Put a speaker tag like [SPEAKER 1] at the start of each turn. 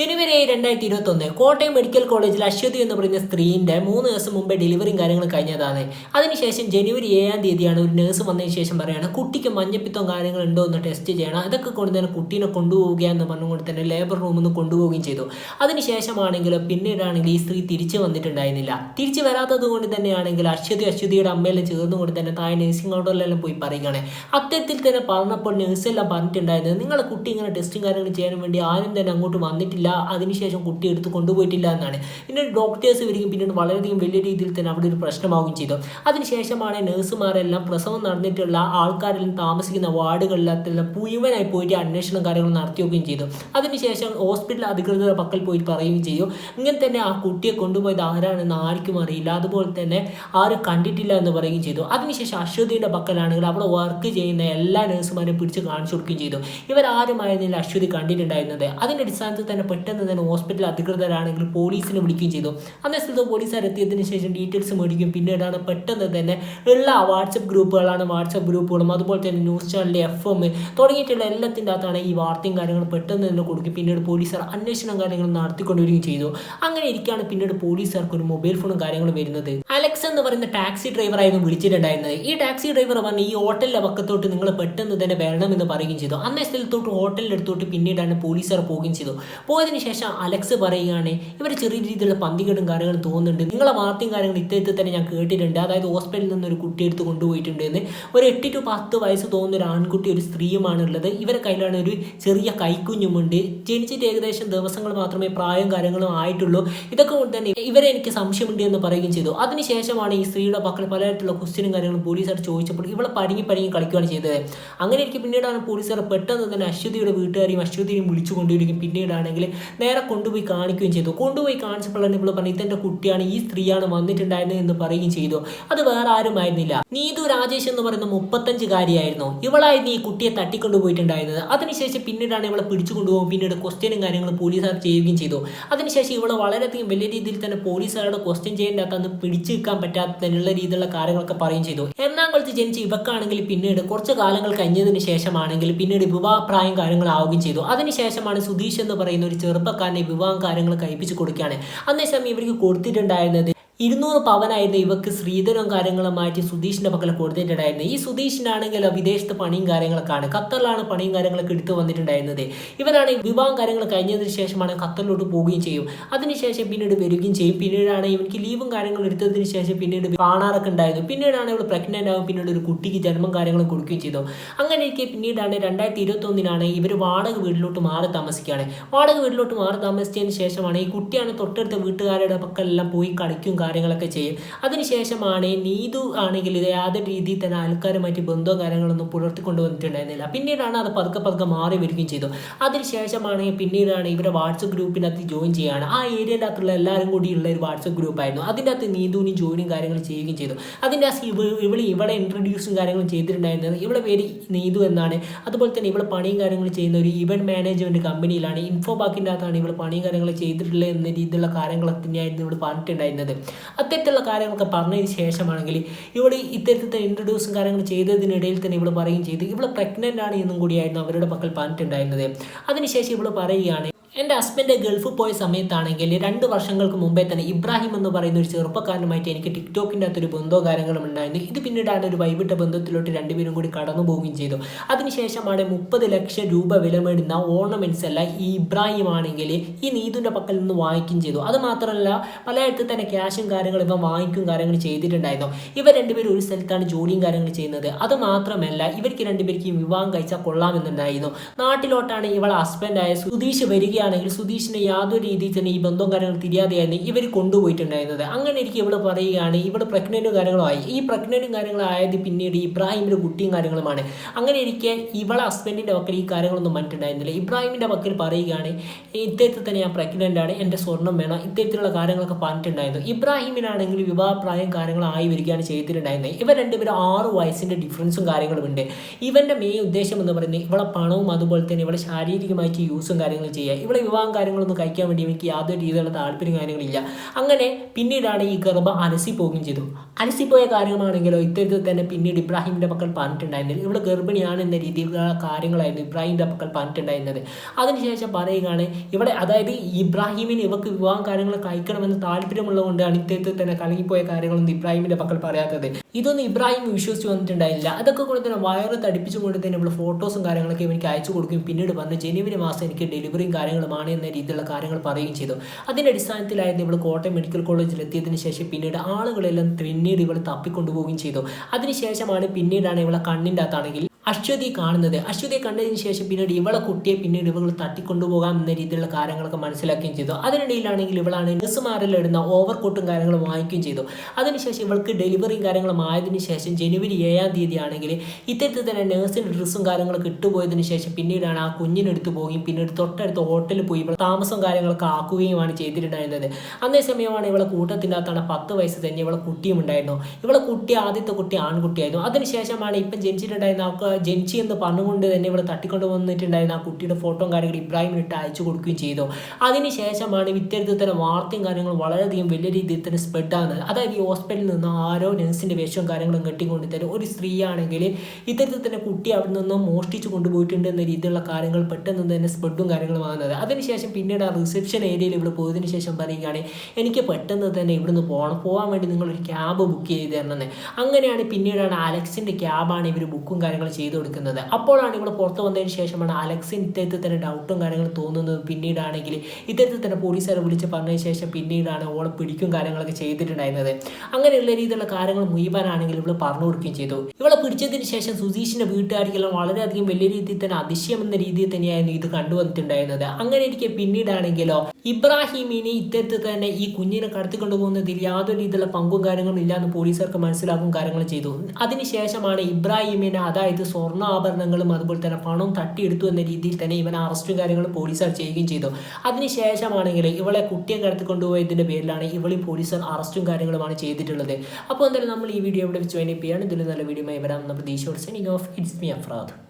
[SPEAKER 1] ജനുവരി രണ്ടായിരത്തി ഇരുപത്തി ഒന്ന് കോട്ടയം മെഡിക്കൽ കോളേജിൽ അശ്വതി എന്ന് പറയുന്ന സ്ത്രീന്റെ മൂന്ന് ദിവസം മുമ്പേ ഡെലിവറിയും കാര്യങ്ങളും കഴിഞ്ഞതാണ്. അതിനുശേഷം ജനുവരി ഏഴാം തീയതിയാണ് ഒരു നേഴ്സ് വന്നതിന് ശേഷം പറയുകയാണ് കുട്ടിക്ക് മഞ്ഞപ്പിത്തം കാര്യങ്ങൾ ഉണ്ടോ എന്ന് ടെസ്റ്റ് ചെയ്യണം. അതൊക്കെ കൊണ്ട് തന്നെ കുട്ടീനെ കൊണ്ടുപോവുക എന്ന് പറഞ്ഞുകൊണ്ട് തന്നെ ലേബർ റൂമിൽ നിന്ന് കൊണ്ടുപോവുകയും ചെയ്തു. അതിനുശേഷമാണെങ്കിൽ പിന്നീടാണെങ്കിൽ ഈ സ്ത്രീ തിരിച്ചു വന്നിട്ടുണ്ടായിരുന്നില്ല. തിരിച്ചു വരാത്തത് കൊണ്ട് തന്നെയാണെങ്കിൽ അശ്വതി അശ്വതിയുടെ അമ്മയെല്ലാം ചേർന്നുകൊണ്ട് തന്നെ താഴെ നഴ്സിംഗ് ഔട്ടറിലെല്ലാം പോയി പറയുകയാണ്. അത്തരത്തിൽ തന്നെ പറഞ്ഞപ്പോൾ നഴ്സെല്ലാം പറഞ്ഞിട്ടുണ്ടായിരുന്നത് നിങ്ങളെ കുട്ടി ഇങ്ങനെ ടെസ്റ്റും കാര്യങ്ങളും ചെയ്യാൻ വേണ്ടി ആരും തന്നെ അങ്ങോട്ട് വന്നിട്ടില്ല. അതിനുശേഷം കുട്ടി എടുത്ത് കൊണ്ടുപോയിട്ടില്ല എന്നാണ്. പിന്നെ ഡോക്ടേഴ്സ് വരികയും പിന്നീട് വളരെയധികം വലിയ രീതിയിൽ തന്നെ അവിടെ ഒരു പ്രശ്നമാവുകയും ചെയ്തു. അതിനുശേഷമാണ് നഴ്സുമാരെല്ലാം പ്രസവം നടന്നിട്ടുള്ള ആൾക്കാരെല്ലാം താമസിക്കുന്ന വാർഡുകളിലെല്ലാം മുഴുവനായി പോയിട്ട് അന്വേഷണം കാര്യങ്ങൾ നടത്തിയൊക്കെയും ചെയ്തു. അതിനുശേഷം ഹോസ്പിറ്റൽ അധികൃതരുടെ പക്കൽ പോയി പറയുകയും ചെയ്തു. ഇങ്ങനെ തന്നെ ആ കുട്ടിയെ കൊണ്ടുപോയത് ആരാണെന്ന് ആർക്കും അറിയില്ല. അതുപോലെ തന്നെ ആരും കണ്ടിട്ടില്ല എന്ന് പറയുകയും ചെയ്തു. അതിനുശേഷം അശ്വതിയുടെ പക്കലാണെങ്കിൽ അവിടെ വർക്ക് ചെയ്യുന്ന എല്ലാ നഴ്സുമാരെയും പിടിച്ച് കാണിച്ചു കൊടുക്കുകയും ചെയ്തു. ഇവരാരുമായിരുന്നില്ല അശ്വതി കണ്ടിട്ടുണ്ടായിരുന്നത്? അതിന്റെ അടിസ്ഥാനത്തിൽ തന്നെ പെട്ടെന്ന് തന്നെ ഹോസ്പിറ്റൽ അധികൃതരാണെങ്കിൽ പോലീസിനെ വിളിക്കുകയും ചെയ്തു. അന്നേ സ്ഥലത്ത് പോലീസുകാർ എത്തിയതിനു ശേഷം ഡീറ്റെയിൽസ് മേടിക്കും പിന്നീടാണ് പെട്ടെന്ന് തന്നെ ഉള്ള വാട്സപ്പ് ഗ്രൂപ്പുകളാണ് വാട്സപ്പ് ഗ്രൂപ്പുകളും അതുപോലെ തന്നെ ന്യൂസ് ചാനൽ എഫ് എം തുടങ്ങിയിട്ടുള്ള എല്ലാത്തിന്റെ അകത്താണ് ഈ വാർത്തയും കാര്യങ്ങളും പെട്ടെന്ന് തന്നെ കൊടുക്കും പിന്നീട് പോലീസുകാർ അന്വേഷണം കാര്യങ്ങൾ നടത്തിക്കൊണ്ടുവരികയും ചെയ്തു. അങ്ങനെ ഇരിക്കുകയാണ് പിന്നീട് പോലീസുകാർക്ക് ഒരു മൊബൈൽ ഫോണും കാര്യങ്ങളും വരുന്നത്. അലക്സ് എന്ന് പറയുന്ന ടാക്സി ഡ്രൈവറായിരുന്നു വിളിച്ചിട്ടുണ്ടായിരുന്നത്. ഈ ടാക്സി ഡ്രൈവർ പറഞ്ഞു ഈ ഹോട്ടലിലെ പക്കത്തോട്ട് നിങ്ങൾ പെട്ടെന്ന് തന്നെ വരണമെന്ന് പറയുകയും ചെയ്തു. അന്നേ സ്ഥലത്തോട്ട് ഹോട്ടലിന്റെ അടുത്തോട്ട് പിന്നീടാണ് പോലീസുകാർ പോവുകയും ചെയ്തു. പോയതിനു ശേഷം അലക്സ് പറയുകയാണ് ഇവർ ചെറിയ രീതിയിലുള്ള പന്തികേടും കാര്യങ്ങളും തോന്നുന്നുണ്ട്. നിങ്ങളെ വാർത്തയും കാര്യങ്ങളും ഇത്തരത്തിൽ തന്നെ ഞാൻ കേട്ടിട്ടുണ്ട്. അതായത് ഹോസ്പിറ്റലിൽ നിന്ന് ഒരു കുട്ടി എടുത്ത് കൊണ്ടുപോയിട്ടുണ്ട് എന്ന്. ഒരു എട്ട് ടു പത്ത് വയസ്സ് തോന്നുന്ന ഒരു ആൺകുട്ടി ഒരു സ്ത്രീയുമാണ് ഉള്ളത് ഇവരെ കയ്യിലാണ് ഒരു ചെറിയ കൈക്കുഞ്ഞുമുണ്ട്. ജനിച്ചിട്ട് ഏകദേശം ദിവസങ്ങൾ മാത്രമേ പ്രായം കാര്യങ്ങളും ആയിട്ടുള്ളൂ. ഇതൊക്കെ കൊണ്ട് തന്നെ ഇവരെ എനിക്ക് സംശയമുണ്ട് എന്ന് പറയുകയും ചെയ്തു. അതിനുശേഷമാണ് ഈ സ്ത്രീയുടെ പക്കൽ പലതരത്തിലുള്ള ക്വസ്റ്റ്യനും കാര്യങ്ങളും പോലീസായിട്ട് ചോദിച്ചപ്പോൾ ഇവളെ പരിങ്ങി പരിങ്ങി കളിക്കുകയാണ് ചെയ്തത്. അങ്ങനെ എനിക്ക് പിന്നീടാണ് പോലീസുകാർ പെട്ടെന്ന് തന്നെ അശ്വതിയുടെ വീട്ടുകാരെയും അശ്വതിയും വിളിച്ചു കൊണ്ടുവരികയും പിന്നീടാണെങ്കിൽ നേരെ കൊണ്ടുപോയി കാണിക്കുകയും ചെയ്തു. കൊണ്ടുപോയി കാണിച്ചപ്പോഴാണ് ഇവിടെ പറഞ്ഞു ഇതെന്റെ കുട്ടിയാണ് ഈ സ്ത്രീയാണ് വന്നിട്ടുണ്ടായിരുന്നത് എന്ന് പറയുകയും ചെയ്തു. അത് വേറെ ആരുമായിരുന്നില്ല നീതു രാജേഷ് എന്ന് പറയുന്ന മുപ്പത്തഞ്ചുകാരിയായിരുന്നു. ഇവളായിരുന്നു ഈ കുട്ടിയെ തട്ടിക്കൊണ്ടുപോയിട്ടുണ്ടായിരുന്നത് അതിനുശേഷം പിന്നീടാണ് ഇവളെ പിടിച്ചു കൊണ്ടുപോകും. പിന്നീട് ക്വസ്റ്റ്യനും കാര്യങ്ങളും പോലീസുകാർ ചെയ്യുകയും ചെയ്തു. അതിനുശേഷം ഇവളെ വളരെയധികം വലിയ രീതിയിൽ തന്നെ പോലീസുകാരുടെ ക്വസ്റ്റ്യൻ ചെയ്യേണ്ട അകത്ത് പിടിച്ചു നിൽക്കാൻ പറ്റാത്ത തന്നെയുള്ള രീതിയിലുള്ള കാര്യങ്ങളൊക്കെ പറയുകയും ചെയ്തു. എറണാകുളത്ത് ജനിച്ച ഇവക്കാണെങ്കിൽ പിന്നീട് കുറച്ച് കാലങ്ങൾ കഴിഞ്ഞതിന് ശേഷമാണെങ്കിൽ പിന്നീട് വിവാഹപ്രായം കാര്യങ്ങളാവുകയും ചെയ്തു. അതിനുശേഷമാണ് സുധീഷ് എന്ന് പറയുന്ന ഒരു ചെറുപ്പക്കാരനെ വിവാഹം കാര്യങ്ങൾ കഴിപ്പിച്ചു കൊടുക്കുകയാണ്. അതേസമയം ഇവർക്ക് കൊടുത്തിട്ടുണ്ടായിരുന്നത് ഇരുന്നൂറ് പവനായിരുന്ന ഇവക്ക് ശ്രീധരവും കാര്യങ്ങളും മാറ്റി സുധീഷിന്റെ പക്കൽ കൊടുത്തിട്ടുണ്ടായിരുന്നത്. ഈ സുധീഷിനാണെങ്കിൽ വിദേശത്ത് പണിയും കാര്യങ്ങളൊക്കെയാണ്. ഖത്തറിലാണ് പണിയും കാര്യങ്ങളൊക്കെ എടുത്തു വന്നിട്ടുണ്ടായിരുന്നത്. ഇവരാണ് വിവാഹം കാര്യങ്ങൾ കഴിഞ്ഞതിന് ശേഷമാണ് ഖത്തറിലോട്ട് പോവുകയും ചെയ്യും. അതിനുശേഷം പിന്നീട് വരികയും ചെയ്യും. പിന്നീടാണ് ഇവർക്ക് ലീവും കാര്യങ്ങളും എടുത്തതിന് ശേഷം പിന്നീട് കാണാറൊക്കെ ഉണ്ടായിരുന്നു. പിന്നീടാണ് ഇവൾ പ്രഗ്നന്റ് ആവും. പിന്നീട് ഒരു കുട്ടിക്ക് ജന്മം കാര്യങ്ങളും കൊടുക്കുകയും ചെയ്തു. അങ്ങനെ ഇരിക്കെ പിന്നീടാണ് രണ്ടായിരത്തി ഇരുപത്തി ഒന്നിനാണ് ഇവർ വാടക വീട്ടിലോട്ട് മാറി താമസിക്കുകയാണ്. വാടക വീട്ടിലോട്ട് മാറി താമസിച്ചതിന് ശേഷമാണ് ഈ കുട്ടിയാണ് തൊട്ടടുത്ത വീട്ടുകാരുടെ പക്കലെല്ലാം പോയി കളിക്കും കാര്യങ്ങളൊക്കെ ചെയ്യും. അതിനുശേഷമാണ് നീതു ആണെങ്കിൽ ഇത് യാതൊരു രീതിയിൽ തന്നെ ആൾക്കാരുമായിട്ട് ബന്ധവും കാര്യങ്ങളൊന്നും പുലർത്തിക്കൊണ്ട് വന്നിട്ടുണ്ടായിരുന്നില്ല. പിന്നീടാണ് അത് പതുക്കെ പതുക്കെ മാറി വരികയും ചെയ്തു. അതിനുശേഷമാണ് പിന്നീടാണ് ഇവരെ വാട്സപ്പ് ഗ്രൂപ്പിനകത്ത് ജോയിൻ ചെയ്യുകയാണ്. ആ ഏരിയയിലകത്തുള്ള എല്ലാവരും കൂടിയുള്ള ഒരു വാട്സപ്പ് ഗ്രൂപ്പായിരുന്നു. അതിന്റെ അകത്ത് നീതുവിനും ജോയിനും കാര്യങ്ങൾ ചെയ്യുകയും ചെയ്തു. അതിന്റെ ആ ഇവിടെ ഇവിടെ ഇൻട്രൊഡ്യൂസും കാര്യങ്ങളും ചെയ്തിട്ടുണ്ടായിരുന്നത് ഇവിടെ പേര് നീതു എന്നാണ്. അതുപോലെ തന്നെ ഇവിടെ പണിയും കാര്യങ്ങളും ചെയ്യുന്ന ഒരു ഇവന്റ് മാനേജ്മെന്റ് കമ്പനിയിലാണ് ഇൻഫോ ബാക്കിന്റെ അകത്താണ് ഇവിടെ പണിയും കാര്യങ്ങൾ ചെയ്തിട്ടുള്ളത് എന്ന രീതിയിലുള്ള കാര്യങ്ങളൊക്കെ തന്നെയായിരുന്നു ഇവിടെ പറഞ്ഞിട്ടുണ്ടായിരുന്നത്. അത്തരത്തിലുള്ള കാര്യങ്ങളൊക്കെ പറഞ്ഞതിന് ശേഷമാണെങ്കിൽ ഇവിടെ ഇത്തരത്തിലത്തെ ഇൻട്രൊഡ്യൂസും കാര്യങ്ങൾ ചെയ്തതിനിടയിൽ തന്നെ ഇവിടെ പറയുകയും ചെയ്തു. ഇവിടെ പ്രഗ്നന്റ് ആണ് എന്നും കൂടിയായിരുന്നു അവരുടെ മക്കൾ പറഞ്ഞിട്ടുണ്ടായിരുന്നത്. അതിനുശേഷം ഇവിടെ പറയുകയാണ് എന്റെ ഹസ്ബൻഡ് ഗൾഫ് പോയ സമയത്താണെങ്കിൽ രണ്ട് വർഷങ്ങൾക്ക് മുമ്പേ തന്നെ ഇബ്രാഹിം എന്ന് പറയുന്ന ഒരു ചെറുപ്പക്കാരനുമായിട്ട് എനിക്ക് ടിക്ടോക്കിന്റെ അകത്തൊരു ബന്ധോ കാര്യങ്ങളും ഉണ്ടായിരുന്നു. ഇത് പിന്നീടാണ് ഒരു വൈവിട്ട ബന്ധത്തിലോട്ട് രണ്ടുപേരും കൂടി കടന്നു പോവുകയും ചെയ്തു. അതിനുശേഷമാണ് മുപ്പത് ലക്ഷം രൂപ വിലമേടുന്ന ഓർണമെന്റ്സ് എല്ലാം ഈ ഇബ്രാഹിം ആണെങ്കിൽ ഈ നീതുവിന്റെ പക്കൽ നിന്ന് വാങ്ങിക്കുകയും ചെയ്തു. അത് മാത്രമല്ല പലയിടത്ത് തന്നെ ക്യാഷും കാര്യങ്ങളും ഇവ വാങ്ങിക്കും കാര്യങ്ങൾ ചെയ്തിട്ടുണ്ടായിരുന്നു. ഇവർ രണ്ടുപേരും ഒരു സ്ഥലത്താണ് ജോലിയും കാര്യങ്ങൾ ചെയ്യുന്നത്. അത് മാത്രമല്ല ഇവർക്ക് രണ്ടുപേർക്കും വിവാഹം കഴിച്ചാൽ കൊള്ളാമെന്നുണ്ടായിരുന്നു. നാട്ടിലോട്ടാണ് ഇവളെ ഹസ്ബൻഡായ സുധീഷ് വരികയാണെങ്കിൽ സുധീഷിന് യാതൊരു രീതിയിൽ തന്നെ ഈ ബന്ധവും കാര്യങ്ങൾ തിരിയാതെയായിരുന്നു ഇവർ കൊണ്ടുപോയിട്ടുണ്ടായിരുന്നത്. അങ്ങനെ എനിക്ക് ഇവിടെ പറയുകയാണ് ഇവിടെ പ്രഗ്നന്റും കാര്യങ്ങളും ആയി. ഈ പ്രഗ്നന്റും കാര്യങ്ങളും ആയത് പിന്നീട് ഇബ്രാഹിമിന്റെ കുട്ടിയും കാര്യങ്ങളുമാണ്. അങ്ങനെ ഇരിക്കെ ഇവളെ ഹസ്ബൻഡിന്റെ പക്കൽ ഈ കാര്യങ്ങളൊന്നും പറഞ്ഞിട്ടുണ്ടായിരുന്നില്ല ഇബ്രാഹിമിന്റെ പക്കൽ പറയുകയാണ് ഇത്തരത്തിൽ തന്നെ ഞാൻ പ്രഗ്നന്റാണ് ആണ് എന്റെ സ്വർണം വേണം ഇത്തരത്തിലുള്ള കാര്യങ്ങളൊക്കെ പറഞ്ഞിട്ടുണ്ടായിരുന്നു. ഇബ്രാഹിമിനാണെങ്കിൽ വിവാഹപ്രായം കാര്യങ്ങളായി വരികയാണ് ചെയ്തിട്ടുണ്ടായിരുന്നത്. ഇവർ രണ്ടുപേരും ആറ് വയസ്സിന്റെ ഡിഫറൻസും കാര്യങ്ങളും ഉണ്ട്. ഇവന്റെ മെയിൻ ഉദ്ദേശം എന്ന് പറയുന്നത് ഇവളെ പണവും അതുപോലെ തന്നെ ഇവളെ ശാരീരികമായിട്ട് യൂസും കാര്യങ്ങളും ചെയ്യുക. ഇവിടെ വിവാഹം കാര്യങ്ങളൊന്നും കഴിക്കാൻ വേണ്ടി എനിക്ക് യാതൊരു രീതിയിലുള്ള താല്പര്യം കാര്യങ്ങളില്ല അങ്ങനെ പിന്നീടാണ് ഈ ഗർഭ അലസി പോവുകയും ചെയ്തു. അലസിപ്പോയ കാര്യമാണെങ്കിലോ ഇത്തരത്തിൽ തന്നെ പിന്നീട് ഇബ്രാഹിമിന്റെ മക്കൾ പറഞ്ഞിട്ടുണ്ടായിരുന്നില്ല. ഇവിടെ ഗർഭിണിയാണ് എന്ന രീതിയിലുള്ള കാര്യങ്ങളായിരുന്നു ഇബ്രാഹിമിന്റെ മക്കൾ പറഞ്ഞിട്ടുണ്ടായിരുന്നത്. അതിനുശേഷം പറയുകയാണ് ഇവിടെ അതായത് ഇബ്രാഹിമിന് ഇവക്ക് വിവാഹം കാര്യങ്ങൾ കഴിക്കണമെന്ന് താല്പര്യമുള്ളതുകൊണ്ടാണ് ഇത്തരത്തിൽ തന്നെ കലങ്ങിപ്പോയ കാര്യങ്ങളൊന്നും ഇബ്രാഹിമിന്റെ മക്കൾ പറയാത്തത്. ഇതൊന്നും ഇബ്രാഹിം വിശ്വസിച്ച് വന്നിട്ടുണ്ടായില്ല അതൊക്കെ കൊണ്ട് തന്നെ വയറ് തടിപ്പിച്ചുകൊണ്ട് തന്നെ ഇവിടെ ഫോട്ടോസും കാര്യങ്ങളൊക്കെ എനിക്ക് അയച്ചു കൊടുക്കും പിന്നീട് വന്ന് ജനുവരി മാസം എനിക്ക് ഡെലിവറിയും കാര്യങ്ങളുമാണ് എന്ന രീതിയിലുള്ള കാര്യങ്ങൾ പറയുകയും ചെയ്തു. അതിന്റെ അടിസ്ഥാനത്തിലായിരുന്നു ഇവിടെ കോട്ടയം മെഡിക്കൽ കോളേജിൽ എത്തിയതിനു ശേഷം പിന്നീട് ആളുകളെല്ലാം പിന്നീട് ഇവൾ തപ്പിക്കൊണ്ടുപോവുകയും ചെയ്തു. അതിനുശേഷമാണ് പിന്നീടാണ് ഇവളെ കണ്ണിന്റെ അകത്താണെങ്കിൽ അശ്വതി കാണുന്നത്. അശ്വതി കണ്ടതിന് ശേഷം പിന്നീട് ഇവളെ കുട്ടിയെ പിന്നീട് ഇവൾ തട്ടിക്കൊണ്ടുപോകാം എന്ന രീതിയിലുള്ള കാര്യങ്ങളൊക്കെ മനസ്സിലാക്കുകയും ചെയ്തു. അതിനിടയിലാണെങ്കിൽ ഇവളാണ് നഴ്സുമാരിൽ ഇടുന്ന ഓവർ കോട്ടും കാര്യങ്ങളും വാങ്ങിക്കുകയും ചെയ്തു. അതിനുശേഷം ഇവൾക്ക് ഡെലിവറിയും കാര്യങ്ങളും ആയതിനു ശേഷം ജനുവരി ഏഴാം തീയതി ആണെങ്കിൽ ഇത്തരത്തിൽ തന്നെ നഴ്സിന്റെ ഡ്രസ്സും കാര്യങ്ങളൊക്കെ ഇട്ടുപോയതിനു ശേഷം പിന്നീടാണ് ആ കുഞ്ഞിനെടുത്ത് പോവുകയും പിന്നീട് തൊട്ടടുത്ത ഹോട്ടലിൽ പോയി ഇവൾ താമസം കാര്യങ്ങളൊക്കെ ആക്കുകയുമാണ് ചെയ്തിട്ടുണ്ടായിരുന്നത്. അതേ സമയമാണ് ഇവളെ കൂട്ടത്തിനകത്താണ് പത്ത് വയസ്സ് തന്നെ ഇവളെ കുട്ടിയും ഉണ്ടായിരുന്നു. ഇവളെ കുട്ടി ആദ്യത്തെ കുട്ടി ആൺകുട്ടിയായിരുന്നു. അതിനുശേഷമാണ് ഇപ്പം ജനിച്ചിട്ടുണ്ടായിരുന്ന ജനിച്ചി എന്ന് പറഞ്ഞുകൊണ്ട് തന്നെ ഇവിടെ തട്ടിക്കൊണ്ട് വന്നിട്ടുണ്ടായിരുന്ന ആ കുട്ടിയുടെ ഫോട്ടോയും കാര്യങ്ങൾ ഇബ്രാഹിമിന് ഇട്ട് അയച്ചു കൊടുക്കുകയും ചെയ്തു. അതിനുശേഷമാണ് ഇത്തരത്തിൽ തന്നെ വാർത്തയും കാര്യങ്ങളും വളരെയധികം വലിയ രീതിയിൽ തന്നെ സ്പ്രെഡ് ആകുന്നത് അതായത് ഈ ഹോസ്പിറ്റലിൽ നിന്ന് ആരോ നഴ്സിന്റെ വേഷവും കാര്യങ്ങളും കെട്ടിക്കൊണ്ട് തന്നെ ഒരു സ്ത്രീ ആണെങ്കിൽ ഇത്തരത്തിൽ തന്നെ കുട്ടി അവിടെ നിന്ന് മോഷ്ടിച്ചു കൊണ്ടുപോയിട്ടുണ്ട് എന്ന രീതിയിലുള്ള കാര്യങ്ങൾ പെട്ടെന്ന് തന്നെ സ്പ്രെഡും കാര്യങ്ങളും ആകുന്നത്. അതിനുശേഷം പിന്നീട് ആ റിസപ്ഷൻ ഏരിയയിൽ ഇവിടെ പോയതിനു ശേഷം പറയുകയാണ് എനിക്ക് പെട്ടെന്ന് തന്നെ ഇവിടുന്ന് പോകണം പോകാൻ വേണ്ടി നിങ്ങളൊരു ക്യാബ് ബുക്ക് ചെയ്ത് തരണമെന്ന് അങ്ങനെയാണ് പിന്നീടാണ് അലക്സിന്റെ ക്യാബാണ് ഇവർ ബുക്കും കാര്യങ്ങളും ചെയ്തു കൊടുക്കുന്നത്. അപ്പോഴാണ് ഇവിടെ പുറത്ത് വന്നതിന് ശേഷമാണ് അലക്സിൻ ഇത്തരത്തിൽ തന്നെ ഡൗട്ടും കാര്യങ്ങളും തോന്നുന്നത്. പിന്നീടാണെങ്കിൽ ഇത്തരത്തിൽ തന്നെ പോലീസുകാരെ വിളിച്ച് പറഞ്ഞതിന് ശേഷം പിന്നീടാണ് ഓളെ പിടിക്കും കാര്യങ്ങളൊക്കെ ചെയ്തിട്ടുണ്ടായിരുന്നത്. അങ്ങനെയുള്ള രീതിയിലുള്ള കാര്യങ്ങൾ മുഴുവനാണെങ്കിൽ ഇവൾ പറഞ്ഞു കൊടുക്കുകയും ചെയ്തു. ഇവളെ പിടിച്ചതിന് ശേഷം സുധീഷിന്റെ വീട്ടുകാർക്കെല്ലാം വളരെയധികം വലിയ രീതിയിൽ തന്നെ അതിശയം എന്ന രീതിയിൽ തന്നെയായിരുന്നു ഇത് കണ്ടുവന്നിട്ടുണ്ടായിരുന്നത്. അങ്ങനെ ഇരിക്കെ പിന്നീടാണെങ്കിലോ ഇബ്രാഹിമിനെ ഇത്തരത്തിൽ തന്നെ ഈ കുഞ്ഞിനെ കടത്തിക്കൊണ്ടു പോകുന്നതിൽ യാതൊരു രീതിയിലുള്ള പങ്കും കാര്യങ്ങളും ഇല്ലാന്ന് പോലീസുകാർക്ക് മനസ്സിലാക്കും കാര്യങ്ങൾ ചെയ്തു. അതിനുശേഷമാണ് ഇബ്രാഹിമിനെ അതായത് സ്വർണ ആഭരണങ്ങളും അതുപോലെ തന്നെ പണവും തട്ടിയെടുത്തു എന്ന രീതിയിൽ തന്നെ ഇവനെ അറസ്റ്റും കാര്യങ്ങളും പോലീസുകാർ ചെയ്യുകയും ചെയ്തു. അതിനുശേഷമാണെങ്കിൽ ഇവളെ കുട്ടിയെ കടത്തിക്കൊണ്ടുപോയതിന്റെ പേരിലാണ് ഇവളി പോലീസുകാർ അറസ്റ്റും കാര്യങ്ങളുമാണ് ചെയ്തിട്ടുള്ളത്. അപ്പോൾ എന്തായാലും നമ്മൾ ഈ വീഡിയോ ഇവിടെ വെച്ച് വൈൻഡപ്പ് ചെയ്യാണ് ഇതിൽ നല്ല വീഡിയോ വരാം എന്ന പ്രതീക്ഷയോട് signing off it's me Afrad